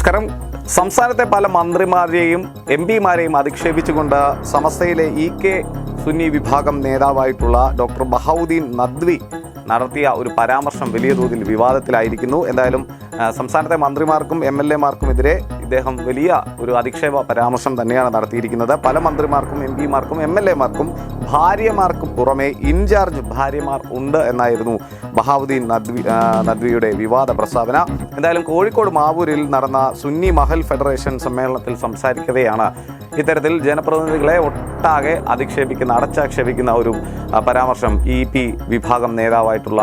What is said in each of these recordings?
നമസ്കാരം. സംസ്ഥാനത്തെ പല മന്ത്രിമാരെയും എം പിമാരെയും അധിക്ഷേപിച്ചുകൊണ്ട് സമസ്തയിലെ ഇ കെ സുന്നി വിഭാഗം നേതാവായിട്ടുള്ള ഡോക്ടർ ബഹൌദ്ദീൻ നദ്വി നടത്തിയ ഒരു പരാമർശം വലിയ തോതിൽ വിവാദത്തിലായിരിക്കുന്നു. എന്തായാലും സംസ്ഥാനത്തെ മന്ത്രിമാർക്കും എം എൽ എമാർക്കുമെതിരെ ഇദ്ദേഹം വലിയ ഒരു അധിക്ഷേപ പരാമർശം തന്നെയാണ് നടത്തിയിരിക്കുന്നത്. പല മന്ത്രിമാർക്കും എം പിമാർക്കും എം എൽ എമാർക്കും ഭാര്യമാർക്ക് പുറമെ ഇൻചാർജ് ഭാര്യമാർ ഉണ്ട് എന്നായിരുന്നു ബഹാവുദ്ദീൻ നദ്വി നദ്വിയുടെ വിവാദ പ്രസ്താവന. എന്തായാലും കോഴിക്കോട് മാവൂരിൽ നടന്ന സുന്നി മഹൽ ഫെഡറേഷൻ സമ്മേളനത്തിൽ സംസാരിക്കവെയാണ് ഇത്തരത്തിൽ ജനപ്രതിനിധികളെ ഒട്ടാകെ അധിക്ഷേപിക്കുന്ന അടച്ചാക്ഷേപിക്കുന്ന ഒരു പരാമർശം ഇ പി വിഭാഗം നേതാവായിട്ടുള്ള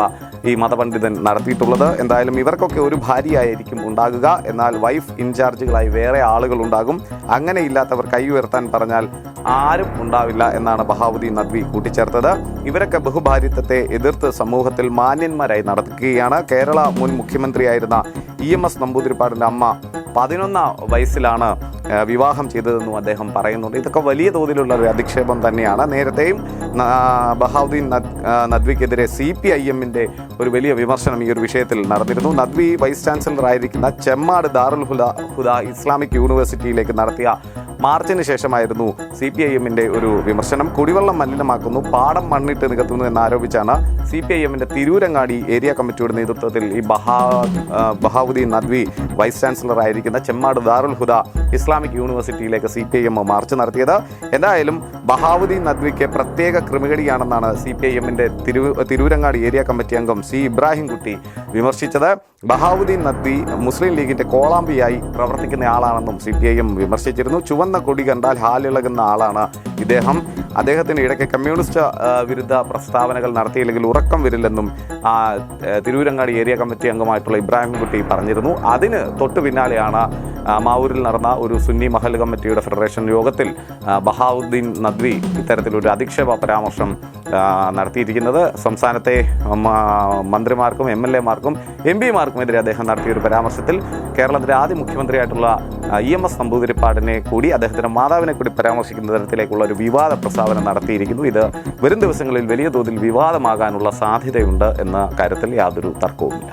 ഈ മതപണ്ഡിതൻ നടത്തിയിട്ടുള്ളത്. എന്തായാലും ഇവർക്കൊക്കെ ഒരു ഭാര്യയായിരിക്കും ഉണ്ടാകുക. എന്നാൽ വൈഫ് ഇൻചാർജുകളായി വേറെ ആളുകൾ ഉണ്ടാകും. അങ്ങനെ ഇല്ലാത്തവർ കൈ ഉയർത്താൻ പറഞ്ഞാൽ ആരും ഉണ്ടാവില്ല എന്നാണ് ബഹാവുദ്ദീൻ നദ്വി കൂട്ടിച്ചേർത്തത്. ഇവരൊക്കെ ബഹുഭാരിത്വത്തെ എതിർത്ത് സമൂഹത്തിൽ മാന്യന്മാരായി നടക്കുകയാണ്. കേരള മുൻ മുഖ്യമന്ത്രിയായിരുന്ന ഇ എം എസ് നമ്പൂതിരിപ്പാടിന്റെ അമ്മ പതിനൊന്നാം വയസ്സിലാണ് വിവാഹം ചെയ്തതെന്നും അദ്ദേഹം പറയുന്നുണ്ട്. ഇതൊക്കെ വലിയ തോതിലുള്ള ഒരു അധിക്ഷേപം തന്നെയാണ്. നേരത്തെയും ബഹാവുദ്ദീൻ നദ്വിക്കെതിരെ സി പി ഐ എമ്മിന്റെ ഒരു വലിയ വിമർശനം ഈ ഒരു വിഷയത്തിൽ നടന്നിരുന്നു. നദ്വി വൈസ് ചാൻസലർ ആയിരിക്കുന്ന ചെമ്മാട് ദാറുൽ ഹുദ ഹുദ ഇസ്ലാമിക് യൂണിവേഴ്സിറ്റിയിലേക്ക് നടത്തിയ മാർച്ചിന് ശേഷമായിരുന്നു സി പി ഐ എമ്മിന്റെ ഒരു വിമർശനം. കുടിവെള്ളം മലിനമാക്കുന്നു പാടം മണ്ണിട്ട് നികത്തുന്നു എന്നാരോപിച്ചാണ് സി പി ഐ എമ്മിന്റെ തിരൂരങ്ങാടി ഏരിയ കമ്മിറ്റിയുടെ നേതൃത്വത്തിൽ ഈ Baja Bahauddeen Nadvi vice chancellor ആയിരിക്കുന്ന Chemmad Darul Huda Islamic യൂണിവേഴ്സിറ്റിയിലേക്ക് C P I M march നടത്തിയത്. എന്തായാലും ബഹാവുദ്ദീൻ നദ്വിക്ക് പ്രത്യേക ക്രിമികടിയാണെന്നാണ് സി പി ഐ എമ്മിന്റെ തിരു തിരൂരങ്ങാടി ഏരിയ കമ്മിറ്റി അംഗം സി ഇബ്രാഹിംകുട്ടി വിമർശിച്ചത്. ബഹാവുദ്ദീൻ നദ്വി മുസ്ലിം ലീഗിന്റെ കോളാമ്പിയായി പ്രവർത്തിക്കുന്ന ആളാണെന്നും സി പി ഐ എം വിമർശിച്ചിരുന്നു. ചുവന്ന കൊടി കണ്ടാൽ ഹാലിളകുന്ന ആളാണ് ഇദ്ദേഹം. അദ്ദേഹത്തിന് ഇടയ്ക്ക് കമ്മ്യൂണിസ്റ്റ് വിരുദ്ധ പ്രസ്താവനകൾ നടത്തിയില്ലെങ്കിൽ ഉറക്കം വരില്ലെന്നും തിരൂരങ്ങാടി ഏരിയ കമ്മിറ്റി അംഗമായിട്ടുള്ള ഇബ്രാഹിംകുട്ടി പറഞ്ഞിരുന്നു. അതിന് തൊട്ടു പിന്നാലെയാണ് മാവൂരിൽ നടന്ന ഒരു സുന്നി മഹൽ കമ്മിറ്റിയുടെ ഫെഡറേഷൻ യോഗത്തിൽ ബഹാവുദ്ദീൻ നദ്വി ഇത്തരത്തിലൊരു അധിക്ഷേപ പരാമർശം നടത്തിയിരിക്കുന്നത്. സംസ്ഥാനത്തെ മന്ത്രിമാർക്കും എം എൽ എമാർക്കും എം പിമാർക്കുമെതിരെ അദ്ദേഹം നടത്തിയ ഒരു പരാമർശത്തിൽ കേരളത്തിലെ ആദ്യ മുഖ്യമന്ത്രിയായിട്ടുള്ള ഇ എം എസ് നമ്പൂതിരിപ്പാടിനെ കൂടി അദ്ദേഹത്തിന്റെ മാതാവിനെ കൂടി പരാമർശിക്കുന്ന തരത്തിലേക്കുള്ള ഒരു വിവാദ പ്രസ്താവന നടത്തിയിരിക്കുന്നു. ഇത് വരും ദിവസങ്ങളിൽ വലിയ തോതിൽ വിവാദമാകാനുള്ള സാധ്യതയുണ്ട് എന്ന കാര്യത്തിൽ യാതൊരു തർക്കവുമില്ല.